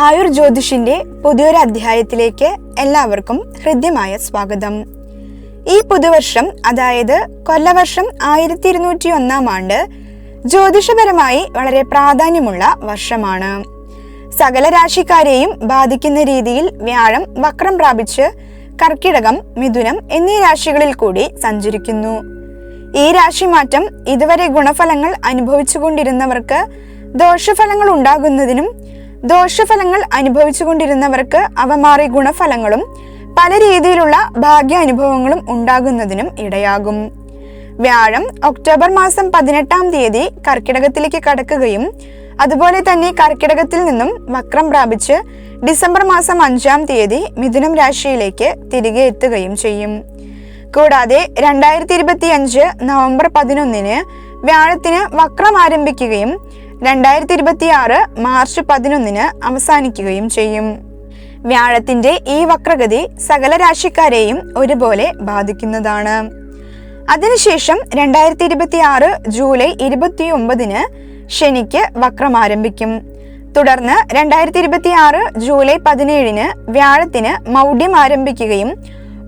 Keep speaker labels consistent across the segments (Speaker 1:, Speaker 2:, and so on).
Speaker 1: ആയുർ ജ്യോതിഷിന്റെ പുതിയൊരു അധ്യായത്തിലേക്ക് എല്ലാവർക്കും ഹൃദ്യമായ സ്വാഗതം. ഈ പുതുവർഷം അതായത് കൊല്ലവർഷം ആയിരത്തി ഇരുന്നൂറ്റി ഒന്നാം ആണ്ട് ജ്യോതിഷപരമായി വളരെ പ്രാധാന്യമുള്ള വർഷമാണ്. സകല രാശിക്കാരെയും ബാധിക്കുന്ന രീതിയിൽ വ്യാഴം വക്രം പ്രാപിച്ച് കർക്കിടകം മിഥുനം എന്നീ രാശികളിൽ കൂടി സഞ്ചരിക്കുന്നു. ഈ രാശിമാറ്റം ഇതുവരെ ഗുണഫലങ്ങൾ അനുഭവിച്ചുകൊണ്ടിരുന്നവർക്ക് ദോഷഫലങ്ങൾ ഉണ്ടാകുന്നതിനും ദോഷഫലങ്ങൾ അനുഭവിച്ചുകൊണ്ടിരുന്നവർക്ക് അവ മാറി ഗുണഫലങ്ങളും പല രീതിയിലുള്ള ഭാഗ്യാനുഭവങ്ങളും ഉണ്ടാകുന്നതിനും ഇടയാകും. വ്യാഴം ഒക്ടോബർ മാസം പതിനെട്ടാം തീയതി കർക്കിടകത്തിലേക്ക് കടക്കുകയും അതുപോലെ തന്നെ കർക്കിടകത്തിൽ നിന്നും വക്രം പ്രാപിച്ച് ഡിസംബർ മാസം അഞ്ചാം തീയതി മിഥുനം രാശിയിലേക്ക് തിരികെ എത്തുകയും ചെയ്യും. കൂടാതെ രണ്ടായിരത്തി ഇരുപത്തി അഞ്ച് നവംബർ പതിനൊന്നിന് വ്യാഴത്തിന് വക്രം ആരംഭിക്കുകയും രണ്ടായിരത്തി ഇരുപത്തി ആറ് മാർച്ച് പതിനൊന്നിന് അവസാനിക്കുകയും ചെയ്യും. വ്യാഴത്തിന്റെ ഈ വക്രഗതി സകല രാശിക്കാരെയും ഒരുപോലെ ബാധിക്കുന്നതാണ്. അതിനുശേഷം രണ്ടായിരത്തി ഇരുപത്തി ആറ് ജൂലൈ ഇരുപത്തി ഒമ്പതിന് ശനിക്ക് വക്രം ആരംഭിക്കും. തുടർന്ന് രണ്ടായിരത്തി ഇരുപത്തി ആറ് ജൂലൈ പതിനേഴിന് വ്യാഴത്തിന് മൗഢ്യം ആരംഭിക്കുകയും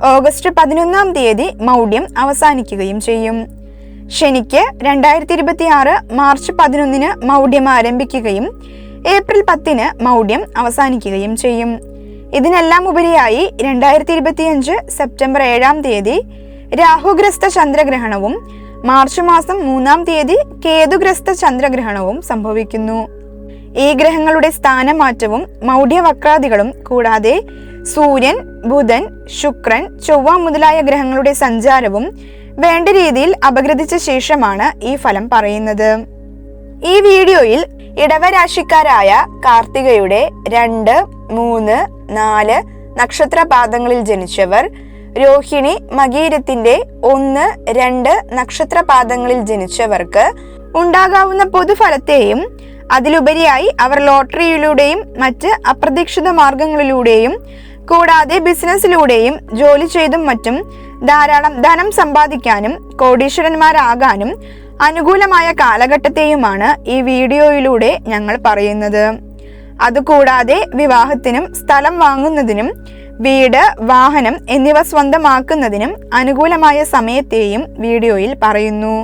Speaker 1: ഓഗസ്റ്റ് പതിനൊന്നാം തീയതി മൗഢ്യം അവസാനിക്കുകയും ചെയ്യും. ശനിക്ക് രണ്ടായിരത്തി ഇരുപത്തി ആറ് മാർച്ച് പതിനൊന്നിന് മൗഢ്യം ആരംഭിക്കുകയും ഏപ്രിൽ പത്തിന് മൗഢ്യം അവസാനിക്കുകയും ചെയ്യും. ഇതിനെല്ലാം ഉപരിയായി രണ്ടായിരത്തി ഇരുപത്തിയഞ്ച് സെപ്റ്റംബർ ഏഴാം തീയതി രാഹുഗ്രസ്ത ചന്ദ്രഗ്രഹണവും മാർച്ച് മാസം മൂന്നാം തീയതി കേതുഗ്രസ്ത ചന്ദ്രഗ്രഹണവും സംഭവിക്കുന്നു. ഈ ഗ്രഹങ്ങളുടെ സ്ഥാനമാറ്റവും മൗഢ്യവക്രാദികളും കൂടാതെ സൂര്യൻ ബുധൻ ശുക്രൻ ചൊവ്വ മുതലായ ഗ്രഹങ്ങളുടെ സഞ്ചാരവും വേണ്ട രീതിയിൽ അപഗ്രഥിച്ച ശേഷമാണ് ഈ ഫലം പറയുന്നത്. ഈ വീഡിയോയിൽ ഇടവരാശിക്കാരായ കാർത്തികയുടെ രണ്ട് മൂന്ന് നാല് നക്ഷത്രപാദങ്ങളിൽ ജനിച്ചവർ രോഹിണി മകീരത്തിന്റെ ഒന്ന് രണ്ട് നക്ഷത്രപാദങ്ങളിൽ ജനിച്ചവർക്ക് ഉണ്ടാകാവുന്ന പൊതുഫലത്തെയും അതിലുപരിയായി അവർ ലോട്ടറിയിലൂടെയും മറ്റ് അപ്രതീക്ഷിത മാർഗങ്ങളിലൂടെയും കൂടാതെ ബിസിനസ്സിലൂടെയും ജോലി ചെയ്തും മറ്റും ധാരാളം ധനം സമ്പാദിക്കാനും കോടീശ്വരന്മാരാകാനും അനുകൂലമായ കാലഘട്ടത്തെയുമാണ് ഈ വീഡിയോയിലൂടെ ഞങ്ങൾ പറയുന്നത്. അതുകൂടാതെ വിവാഹത്തിനും സ്ഥലം വാങ്ങുന്നതിനും വീട് വാഹനം എന്നിവ സ്വന്തമാക്കുന്നതിനും അനുകൂലമായ സമയത്തെയും വീഡിയോയിൽ പറയുന്നു.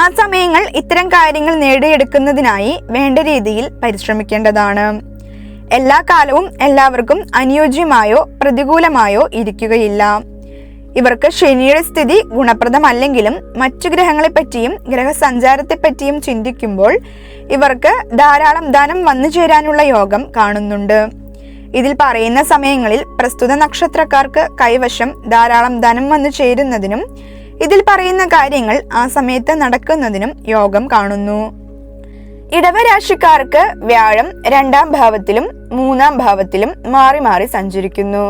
Speaker 1: ആ സമയങ്ങൾ ഇത്തരം കാര്യങ്ങൾ നേടിയെടുക്കുന്നതിനായി വേണ്ട രീതിയിൽ പരിശ്രമിക്കേണ്ടതാണ്. എല്ലാ കാലവും എല്ലാവർക്കും അനുയോജ്യമായോ പ്രതികൂലമായോ ഇരിക്കുകയില്ല. ഇവർക്ക് ശനിയുടെ സ്ഥിതി ഗുണപ്രദമല്ലെങ്കിലും മറ്റു ഗ്രഹങ്ങളെപ്പറ്റിയും ഗ്രഹസഞ്ചാരത്തെപ്പറ്റിയും ചിന്തിക്കുമ്പോൾ ഇവർക്ക് ധാരാളം ധനം വന്നു ചേരാനുള്ള യോഗം കാണുന്നുണ്ട്. ഇതിൽ പറയുന്ന സമയങ്ങളിൽ പ്രസ്തുത നക്ഷത്രക്കാർക്ക് കൈവശം ധാരാളം ധനം വന്നു ചേരുന്നതിനും ഇതിൽ പറയുന്ന കാര്യങ്ങൾ ആ സമയത്ത് നടക്കുന്നതിനും യോഗം കാണുന്നു. ഇടവരാശിക്കാർക്ക് വ്യാഴം രണ്ടാം ഭാവത്തിലും മൂന്നാം ഭാവത്തിലും മാറി മാറി സഞ്ചരിക്കുന്നു.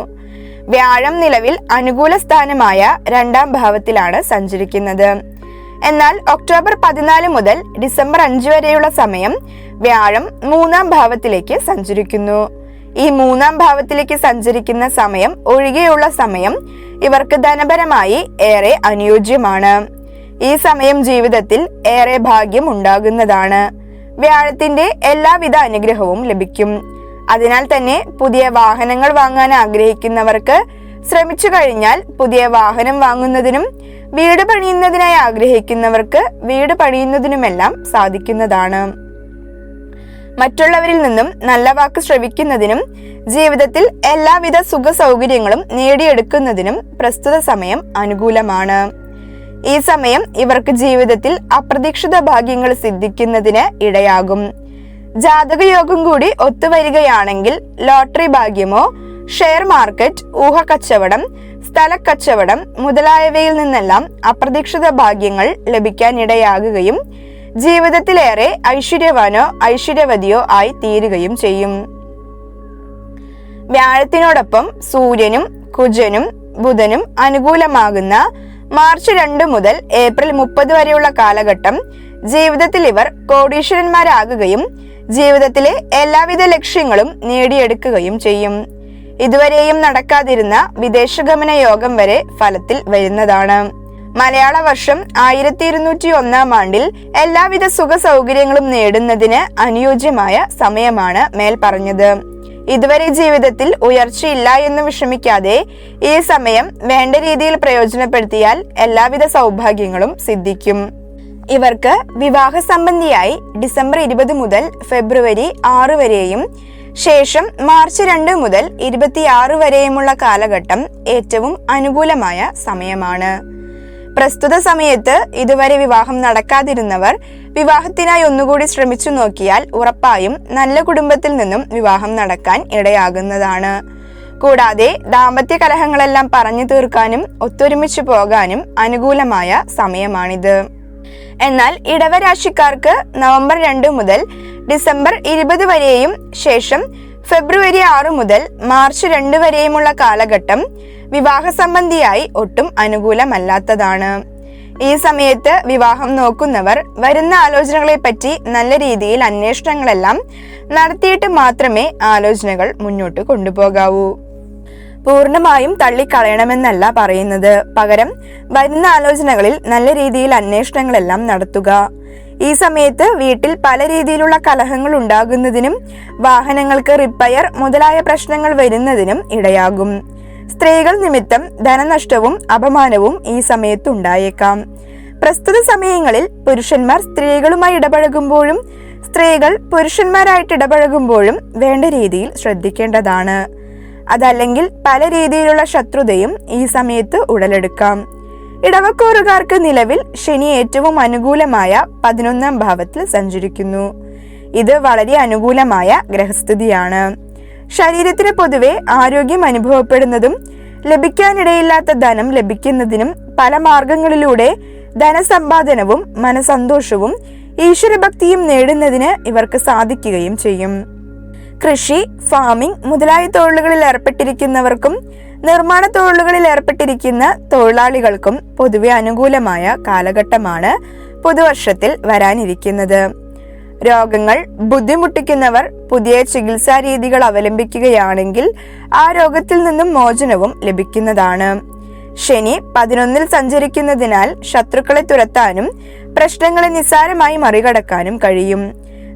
Speaker 1: വ്യാഴം നിലവിൽ അനുകൂല സ്ഥാനമായ രണ്ടാം ഭാവത്തിലാണ് സഞ്ചരിക്കുന്നത്. എന്നാൽ ഒക്ടോബർ പതിനാല് മുതൽ ഡിസംബർ അഞ്ച് വരെയുള്ള സമയം വ്യാഴം മൂന്നാം ഭാവത്തിലേക്ക് സഞ്ചരിക്കുന്നു. ഈ മൂന്നാം ഭാവത്തിലേക്ക് സഞ്ചരിക്കുന്ന സമയം ഒഴികെയുള്ള സമയം ഇവർക്ക് ധനപരമായി ഏറെ അനുയോജ്യമാണ്. ഈ സമയം ജീവിതത്തിൽ ഏറെ ഭാഗ്യം ഉണ്ടാകുന്നതാണ്. വ്യാഴത്തിന്റെ എല്ലാവിധ അനുഗ്രഹവും ലഭിക്കും. അതിനാൽ തന്നെ പുതിയ വാഹനങ്ങൾ വാങ്ങാൻ ആഗ്രഹിക്കുന്നവർക്ക് ശ്രമിച്ചു കഴിഞ്ഞാൽ പുതിയ വാഹനം വാങ്ങുന്നതിനും വീട് പണിയുന്നതിനായി ആഗ്രഹിക്കുന്നവർക്ക് വീട് പണിയുന്നതിനുമെല്ലാം സാധിക്കുന്നതാണ്. മറ്റുള്ളവരിൽ നിന്നും നല്ല വാക്ക് ശ്രവിക്കുന്നതിനും ജീവിതത്തിൽ എല്ലാവിധ സുഖ സൗകര്യങ്ങളും നേടിയെടുക്കുന്നതിനും പ്രസ്തുത സമയം അനുകൂലമാണ്. ഈ സമയം ഇവർക്ക് ജീവിതത്തിൽ അപ്രതീക്ഷിത ഭാഗ്യങ്ങൾ സിദ്ധിക്കുന്നതിന് ഇടയാകും. ജാതകയോഗം കൂടി ഒത്തുവരികയാണെങ്കിൽ ലോട്ടറി ഭാഗ്യമോ ഷെയർ മാർക്കറ്റ് ഊഹക്കച്ചവടം സ്ഥലക്കച്ചവടം മുതലായവയിൽ നിന്നെല്ലാം അപ്രതീക്ഷിത ഭാഗ്യങ്ങൾ ലഭിക്കാനിടയാകുകയും ജീവിതത്തിലേറെ ഐശ്വര്യവാനോ ഐശ്വര്യവതിയോ ആയി തീരുകയും ചെയ്യും. വ്യാഴത്തിനോടൊപ്പം സൂര്യനും കുജനും ബുധനും അനുകൂലമാകുന്ന മാർച്ച് രണ്ട് മുതൽ ഏപ്രിൽ മുപ്പത് വരെയുള്ള കാലഘട്ടം ജീവിതത്തിൽ ഇവർ കോടീശ്വരന്മാരാകുകയും ജീവിതത്തിലെ എല്ലാവിധ ലക്ഷ്യങ്ങളും നേടിയെടുക്കുകയും ചെയ്യും. ഇതുവരെയും നടക്കാതിരുന്ന വിദേശഗമന യോഗം വരെ ഫലത്തിൽ വരുന്നതാണ്. മലയാള വർഷം ആയിരത്തി ഇരുന്നൂറ്റി ഒന്നാം ആണ്ടിൽ എല്ലാവിധ സുഖ സൗകര്യങ്ങളും നേടുന്നതിന് അനുയോജ്യമായ സമയമാണ് മേൽ പറഞ്ഞത് ഇതുവരെ ജീവിതത്തിൽ ഉയർച്ചയില്ല എന്ന് വിഷമിക്കാതെ ഈ സമയം വേണ്ട രീതിയിൽ പ്രയോജനപ്പെടുത്തിയാൽ എല്ലാവിധ സൗഭാഗ്യങ്ങളും സിദ്ധിക്കും. ഇവർക്ക് വിവാഹ സംബന്ധിയായി ഡിസംബർ ഇരുപത് മുതൽ ഫെബ്രുവരി ആറ് വരെയും ശേഷം മാർച്ച് രണ്ട് മുതൽ ഇരുപത്തിയാറ് വരെയുമുള്ള കാലഘട്ടം ഏറ്റവും അനുകൂലമായ സമയമാണ്. പ്രസ്തുത സമയത്ത് ഇതുവരെ വിവാഹം നടക്കാതിരുന്നവർ വിവാഹത്തിനായി ഒന്നുകൂടി ശ്രമിച്ചു നോക്കിയാൽ ഉറപ്പായും നല്ല കുടുംബത്തിൽ നിന്നും വിവാഹം നടക്കാൻ ഇടയാകുന്നതാണ്. കൂടാതെ ദാമ്പത്യ കലഹങ്ങളെല്ലാം പറഞ്ഞു തീർക്കാനും ഒത്തൊരുമിച്ചു പോകാനും അനുകൂലമായ സമയമാണിത്. എന്നാൽ ഇടവരാശിക്കാർക്ക് നവംബർ രണ്ട് മുതൽ ഡിസംബർ ഇരുപത് വരെയും ശേഷം ഫെബ്രുവരി ആറ് മുതൽ മാർച്ച് രണ്ട് വരെയുമുള്ള കാലഘട്ടം വിവാഹ സംബന്ധിയായി ഒട്ടും അനുകൂലമല്ലാത്തതാണ്. ഈ സമയത്ത് വിവാഹം നോക്കുന്നവർ വരുന്ന ആലോചനകളെ പറ്റി നല്ല രീതിയിൽ അന്വേഷണങ്ങളെല്ലാം നടത്തിയിട്ട് മാത്രമേ ആലോചനകൾ മുന്നോട്ട് കൊണ്ടുപോകാവൂ. പൂർണമായും തള്ളിക്കളയണമെന്നല്ല പറയുന്നത്. പകരം വരുന്ന ആലോചനകളിൽ നല്ല രീതിയിൽ അന്വേഷണങ്ങളെല്ലാം നടത്തുക. ഈ സമയത്ത് വീട്ടിൽ പല രീതിയിലുള്ള കലഹങ്ങൾ ഉണ്ടാകുന്നതിനും വാഹനങ്ങൾക്ക് റിപ്പയർ മുതലായ പ്രശ്നങ്ങൾ വരുന്നതിനും ഇടയാകും. സ്ത്രീകൾ നിമിത്തം ധനനഷ്ടവും അപമാനവും ഈ സമയത്ത് ഉണ്ടായേക്കാം. പ്രസ്തുത സമയങ്ങളിൽ പുരുഷന്മാർ സ്ത്രീകളുമായി ഇടപഴകുമ്പോഴും സ്ത്രീകൾ പുരുഷന്മാരായിട്ട് ഇടപഴകുമ്പോഴും വേണ്ട രീതിയിൽ ശ്രദ്ധിക്കേണ്ടതാണ്. അതല്ലെങ്കിൽ പല രീതിയിലുള്ള ശത്രുതയും ഈ സമയത്ത് ഉടലെടുക്കാം. ഇടവക്കൂറുകാർക്ക് നിലവിൽ ശനി ഏറ്റവും അനുകൂലമായ പതിനൊന്നാം ഭാവത്തിൽ സഞ്ചരിക്കുന്നു. ഇത് വളരെ അനുകൂലമായ ഗ്രഹസ്ഥിതിയാണ്. ശരീരത്തിന് പൊതുവെ ആരോഗ്യം അനുഭവപ്പെടുന്നതും ലഭിക്കാനിടയില്ലാത്ത ധനം ലഭിക്കുന്നതിനും പല മാർഗങ്ങളിലൂടെ ധനസമ്പാദനവും മനസന്തോഷവും ഈശ്വരഭക്തിയും നേടുന്നതിന് ഇവർക്ക് സാധിക്കുകയും ചെയ്യും. കൃഷി ഫാമിംഗ് മുതലായ തൊഴിലുകളിൽ ഏർപ്പെട്ടിരിക്കുന്നവർക്കും നിർമ്മാണ തൊഴിലുകളിൽ ഏർപ്പെട്ടിരിക്കുന്ന തൊഴിലാളികൾക്കും പൊതുവെ അനുകൂലമായ കാലഘട്ടമാണ് പുതുവർഷത്തിൽ വരാനിരിക്കുന്നത്. രോഗങ്ങൾ ബുദ്ധിമുട്ടിക്കുന്നവർ പുതിയ ചികിത്സാ രീതികൾ അവലംബിക്കുകയാണെങ്കിൽ ആ രോഗത്തിൽ നിന്നും മോചനവും ലഭിക്കുന്നതാണ്. ശനി പതിനൊന്നിൽ സഞ്ചരിക്കുന്നതിനാൽ ശത്രുക്കളെ തുരത്താനും പ്രശ്നങ്ങളെ നിസ്സാരമായി മറികടക്കാനും കഴിയും.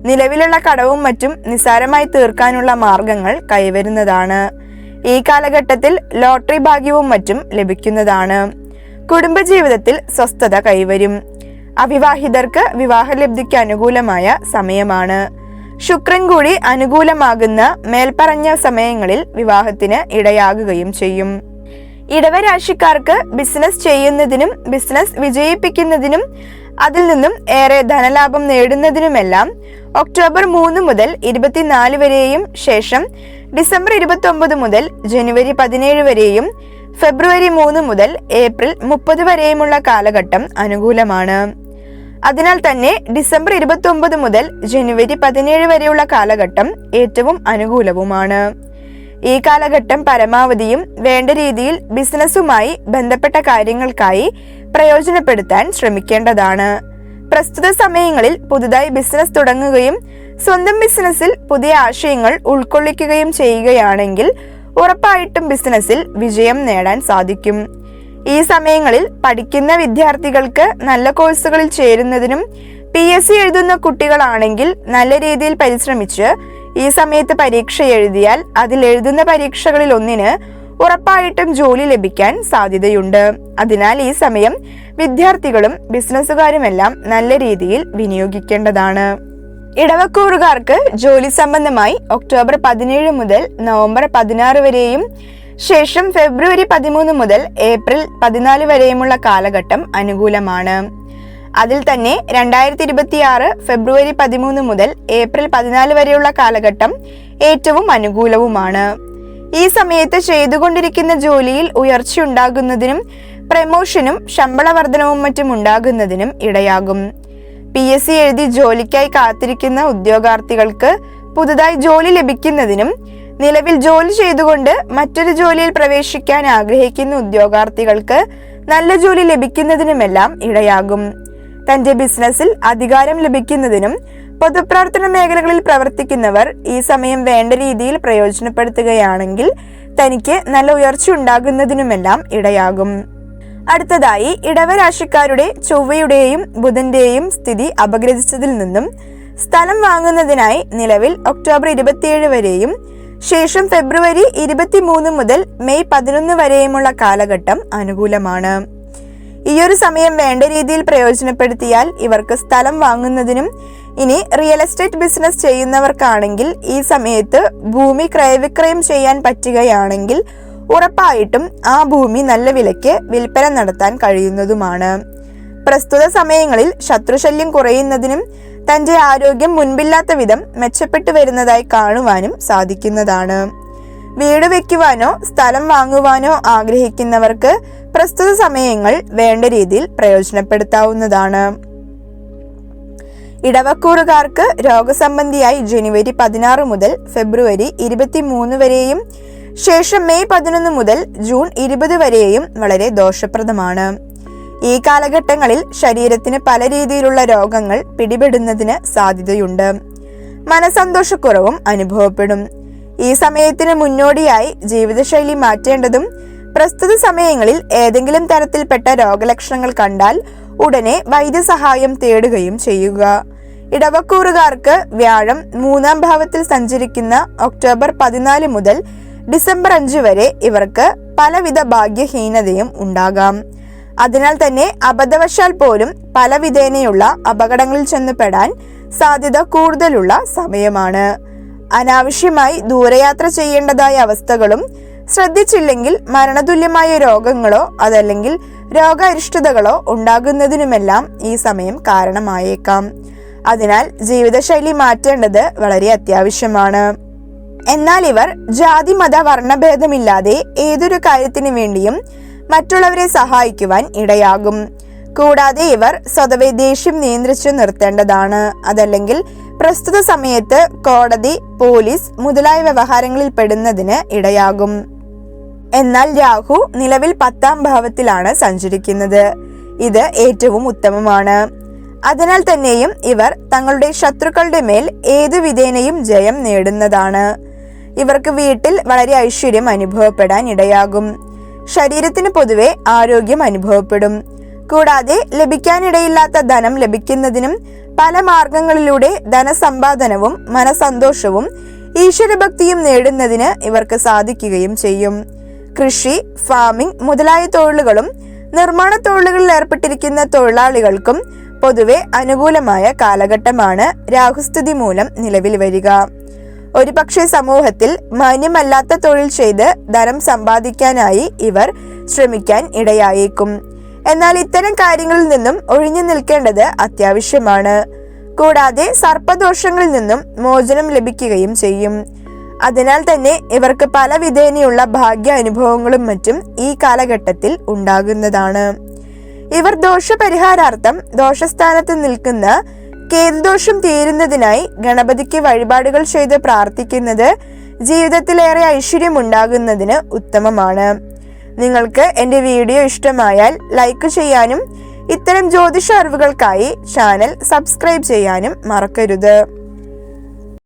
Speaker 1: നിലവിലുള്ള കടവും മറ്റും നിസ്സാരമായി തീർക്കാനുള്ള മാർഗങ്ങൾ കൈവരുന്നതാണ്. ഈ കാലഘട്ടത്തിൽ ലോട്ടറി ഭാഗ്യവും മറ്റും ലഭിക്കുന്നതാണ്. കുടുംബജീവിതത്തിൽ സ്വസ്ഥത കൈവരും. അവിവാഹിതർക്ക് വിവാഹലബ്ധിക്ക് അനുകൂലമായ സമയമാണ്. ശുക്രൻ കൂടി അനുകൂലമാകുന്ന മേൽപ്പറഞ്ഞ സമയങ്ങളിൽ വിവാഹത്തിന് ഇടയാകുകയും ചെയ്യും. ഇടവരാശിക്കാർക്ക് ബിസിനസ് ചെയ്യുന്നതിനും ബിസിനസ് വിജയിപ്പിക്കുന്നതിനും അതിൽ നിന്നും ഏറെ ധനലാഭം നേടുന്നതിനുമെല്ലാം ഒക്ടോബർ മൂന്ന് മുതൽ ഇരുപത്തിനാല് വരെയും ശേഷം ഡിസംബർ ഇരുപത്തി മുതൽ ജനുവരി പതിനേഴ് വരെയും ഫെബ്രുവരി മൂന്ന് മുതൽ ഏപ്രിൽ മുപ്പത് വരെയുമുള്ള കാലഘട്ടം അനുകൂലമാണ്. അതിനാൽ തന്നെ ഡിസംബർ ഇരുപത്തി മുതൽ ജനുവരി പതിനേഴ് വരെയുള്ള കാലഘട്ടം ഏറ്റവും അനുകൂലവുമാണ്. ഈ കാലഘട്ടം പരമാവധിയും വേണ്ട രീതിയിൽ ബിസിനസ്സുമായി ബന്ധപ്പെട്ട കാര്യങ്ങൾക്കായി പ്രയോജനപ്പെടുത്താൻ ശ്രമിക്കേണ്ടതാണ്. പ്രസ്തുത സമയങ്ങളിൽ പുതുതായി ബിസിനസ് തുടങ്ങുകയും സ്വന്തം ബിസിനസ്സിൽ പുതിയ ആശയങ്ങൾ ഉൾക്കൊള്ളിക്കുകയും ചെയ്യുകയാണെങ്കിൽ ഉറപ്പായിട്ടും ബിസിനസ്സിൽ വിജയം നേടാൻ സാധിക്കും. ഈ സമയങ്ങളിൽ പഠിക്കുന്ന വിദ്യാർത്ഥികൾക്ക് നല്ല കോഴ്സുകളിൽ ചേരുന്നതിനും പി എസ് സി എഴുതുന്ന കുട്ടികളാണെങ്കിൽ നല്ല രീതിയിൽ പരിശ്രമിച്ച് ഈ സമയത്ത് പരീക്ഷ എഴുതിയാൽ അതിൽ എഴുതുന്ന പരീക്ഷകളിൽ ഒന്നിന് ഉറപ്പായിട്ടും ജോലി ലഭിക്കാൻ സാധ്യതയുണ്ട്. അതിനാൽ ഈ സമയം വിദ്യാർത്ഥികളും ബിസിനസ്സുകാരുമെല്ലാം നല്ല രീതിയിൽ വിനിയോഗിക്കേണ്ടതാണ്. ഇടവക്കൂറുകാർക്ക് ജോലി സംബന്ധമായി ഒക്ടോബർ പതിനേഴ് മുതൽ നവംബർ പതിനാറ് വരെയും ശേഷം ഫെബ്രുവരി പതിമൂന്ന് മുതൽ ഏപ്രിൽ പതിനാല് വരെയുമുള്ള കാലഘട്ടം അനുകൂലമാണ്. അതിൽ തന്നെ രണ്ടായിരത്തി ഇരുപത്തിയാറ് ഫെബ്രുവരി പതിമൂന്ന് മുതൽ ഏപ്രിൽ പതിനാല് വരെയുള്ള കാലഘട്ടം ഏറ്റവും അനുകൂലവുമാണ്. ഈ സമയത്ത് ചെയ്തുകൊണ്ടിരിക്കുന്ന ജോലിയിൽ ഉയർച്ചയുണ്ടാകുന്നതിനും പ്രമോഷനും ശമ്പള വർധനവും മറ്റും ഉണ്ടാകുന്നതിനും ഇടയാകും. പി എസ് സി എഴുതി ജോലിക്കായി കാത്തിരിക്കുന്ന ഉദ്യോഗാർത്ഥികൾക്ക് പുതുതായി ജോലി ലഭിക്കുന്നതിനും നിലവിൽ ജോലി ചെയ്തുകൊണ്ട് മറ്റൊരു ജോലിയിൽ പ്രവേശിക്കാൻ ആഗ്രഹിക്കുന്ന ഉദ്യോഗാർത്ഥികൾക്ക് നല്ല ജോലി ലഭിക്കുന്നതിനുമെല്ലാം ഇടയാകും. തന്റെ ബിസിനസ്സിൽ അധികാരം ലഭിക്കുന്നതിനും പൊതുപ്രവർത്തന മേഖലകളിൽ പ്രവർത്തിക്കുന്നവർ ഈ സമയം വേണ്ട രീതിയിൽ പ്രയോജനപ്പെടുത്തുകയാണെങ്കിൽ തനിക്ക് നല്ല ഉയർച്ച ഉണ്ടാകുന്നതിനുമെല്ലാം ഇടയാകും. അടുത്തതായി ഇടവരാശിക്കാരുടെ ചൊവ്വയുടെയും ബുധന്റെയും സ്ഥിതി അപഗ്രഥിച്ചതിൽ നിന്നും സ്ഥലം വാങ്ങുന്നതിനായി നിലവിൽ ഒക്ടോബർ ഇരുപത്തിയേഴ് വരെയും ശേഷം ഫെബ്രുവരി ഇരുപത്തിമൂന്ന് മുതൽ മെയ് പതിനൊന്ന് വരെയുമുള്ള കാലഘട്ടം അനുകൂലമാണ്. ഈയൊരു സമയം വേണ്ട രീതിയിൽ പ്രയോജനപ്പെടുത്തിയാൽ ഇവർക്ക് സ്ഥലം വാങ്ങുന്നതിനും ഇനി റിയൽ എസ്റ്റേറ്റ് ബിസിനസ് ചെയ്യുന്നവർക്കാണെങ്കിൽ ഈ സമയത്ത് ഭൂമി ക്രയവിക്രയം ചെയ്യാൻ പറ്റുകയാണെങ്കിൽ ഉറപ്പായിട്ടും ആ ഭൂമി നല്ല വിലയ്ക്ക് വിൽപ്പന നടത്താൻ കഴിയുന്നതുമാണ്. പ്രസ്തുത സമയങ്ങളിൽ ശത്രുശല്യം കുറയുന്നതിനും തന്റെ ആരോഗ്യം മുൻപില്ലാത്ത വിധം മെച്ചപ്പെട്ടു വരുന്നതായി കാണുവാനും സാധിക്കുന്നതാണ്. വീട് വെക്കുവാനോ സ്ഥലം വാങ്ങുവാനോ ആഗ്രഹിക്കുന്നവർക്ക് പ്രസ്തുത സമയങ്ങൾ വേണ്ട രീതിയിൽ പ്രയോജനപ്പെടുത്താവുന്നതാണ്. ഇടവക്കൂറുകാർക്ക് രോഗസംബന്ധിയായി ജനുവരി പതിനാറ് മുതൽ ഫെബ്രുവരി ഇരുപത്തിമൂന്ന് വരെയും ശേഷം മെയ് പതിനൊന്ന് മുതൽ ജൂൺ ഇരുപത് വരെയും വളരെ ദോഷപ്രദമാണ്. ഈ കാലഘട്ടങ്ങളിൽ ശരീരത്തിന് പല രീതിയിലുള്ള രോഗങ്ങൾ പിടിപെടുന്നതിന് സാധ്യതയുണ്ട്. മനസന്തോഷക്കുറവും അനുഭവപ്പെടും. ഈ സമയത്തിന് മുന്നോടിയായി ജീവിതശൈലി മാറ്റേണ്ടതും പ്രസ്തുത സമയങ്ങളിൽ ഏതെങ്കിലും തരത്തിൽപ്പെട്ട രോഗലക്ഷണങ്ങൾ കണ്ടാൽ ഉടനെ വൈദ്യസഹായം തേടുകയും ചെയ്യുക. ഇടവക്കൂറുകാർക്ക് വ്യാഴം മൂന്നാം ഭാവത്തിൽ സഞ്ചരിക്കുന്ന ഒക്ടോബർ പതിനാല് മുതൽ ഡിസംബർ അഞ്ച് വരെ ഇവർക്ക് പലവിധ ഭാഗ്യഹീനതയും ഉണ്ടാകാം. അതിനാൽ തന്നെ അബദ്ധവശാൽ പോലും പലവിധേനയുള്ള അപകടങ്ങളിൽ ചെന്നുപെടാൻ സാധ്യത കൂടുതലുള്ള സമയമാണ്. അനാവശ്യമായി ദൂരയാത്ര ചെയ്യേണ്ടതായ അവസ്ഥകളും ശ്രദ്ധിച്ചില്ലെങ്കിൽ മരണതുല്യമായ രോഗങ്ങളോ അതല്ലെങ്കിൽ രോഗാരിഷ്ടതകളോ ഉണ്ടാകുന്നതിനുമെല്ലാം ഈ സമയം കാരണമായേക്കാം. അതിനാൽ ജീവിതശൈലി മാറ്റേണ്ടത് വളരെ അത്യാവശ്യമാണ്. എന്നാൽ ഇവർ ജാതി മത വർണഭേദമില്ലാതെ ഏതൊരു കാര്യത്തിനു വേണ്ടിയും മറ്റുള്ളവരെ സഹായിക്കുവാൻ ഇടയാകും. കൂടാതെ ഇവർ സ്വതവേ ദേഷ്യം നിയന്ത്രിച്ചു നിർത്തേണ്ടതാണ്. അതല്ലെങ്കിൽ പ്രസ്തുത സമയത്ത് കോടതി പോലീസ് മുതലായ വ്യവഹാരങ്ങളിൽ പെടുന്നതിന് ഇടയാകും. എന്നാൽ രാഹു നിലവിൽ പത്താം ഭാവത്തിലാണ് സഞ്ചരിക്കുന്നത്. ഇത് ഏറ്റവും ഉത്തമമാണ്. അതിനാൽ തന്നെയും ഇവർ തങ്ങളുടെ ശത്രുക്കളുടെ മേൽ ഏതു വിധേനയും ജയം നേടുന്നതാണ്. ഇവർക്ക് വീട്ടിൽ വളരെ ഐശ്വര്യം അനുഭവപ്പെടാൻ ഇടയാകും. ശരീരത്തിന് പൊതുവെ ആരോഗ്യം അനുഭവപ്പെടും. കൂടാതെ ലഭിക്കാനിടയില്ലാത്ത ധനം ലഭിക്കുന്നതിനും പല മാർഗങ്ങളിലൂടെ ധനസമ്പാദനവും മനസന്തോഷവും ഈശ്വരഭക്തിയും നേടുന്നതിന് ഇവർക്ക് സാധിക്കുകയും ചെയ്യും. കൃഷി ഫാമിംഗ് മുതലായ തൊഴിലുകളും നിർമ്മാണ തൊഴിലുകളിൽ ഏർപ്പെട്ടിരിക്കുന്ന തൊഴിലാളികൾക്കും പൊതുവെ അനുകൂലമായ കാലഘട്ടമാണ് രാഹുസ്ഥിതി മൂലം നിലവിൽ വരിക. ഒരുപക്ഷെ സമൂഹത്തിൽ മാന്യമല്ലാത്ത തൊഴിൽ ചെയ്ത് ധനം സമ്പാദിക്കാനായി ഇവർ ശ്രമിക്കാൻ ഇടയായേക്കും. എന്നാൽ ഇത്തരം കാര്യങ്ങളിൽ നിന്നും ഒഴിഞ്ഞു നിൽക്കേണ്ടത് അത്യാവശ്യമാണ്. കൂടാതെ സർപ്പദോഷങ്ങളിൽ നിന്നും മോചനം ലഭിക്കുകയും ചെയ്യും. അതിനാൽ തന്നെ ഇവർക്ക് പല വിധേനയുള്ള ഭാഗ്യ അനുഭവങ്ങളും മറ്റും ഈ കാലഘട്ടത്തിൽ ഉണ്ടാകുന്നതാണ്. ഇവർ ദോഷപരിഹാരാർത്ഥം ദോഷസ്ഥാനത്ത് നിൽക്കുന്ന കേതുദോഷം തീരുന്നതിനായി ഗണപതിക്ക് വഴിപാടുകൾ ചെയ്ത് പ്രാർത്ഥിക്കുന്നത് ജീവിതത്തിലേറെ ഐശ്വര്യം ഉണ്ടാകുന്നതിന് ഉത്തമമാണ്. നിങ്ങൾക്ക് എന്റെ വീഡിയോ ഇഷ്ടമായാൽ ലൈക്ക് ചെയ്യാനും ഇത്തരം ജ്യോതിഷ അറിവുകൾക്കായി ചാനൽ സബ്സ്ക്രൈബ് ചെയ്യാനും മറക്കരുത്.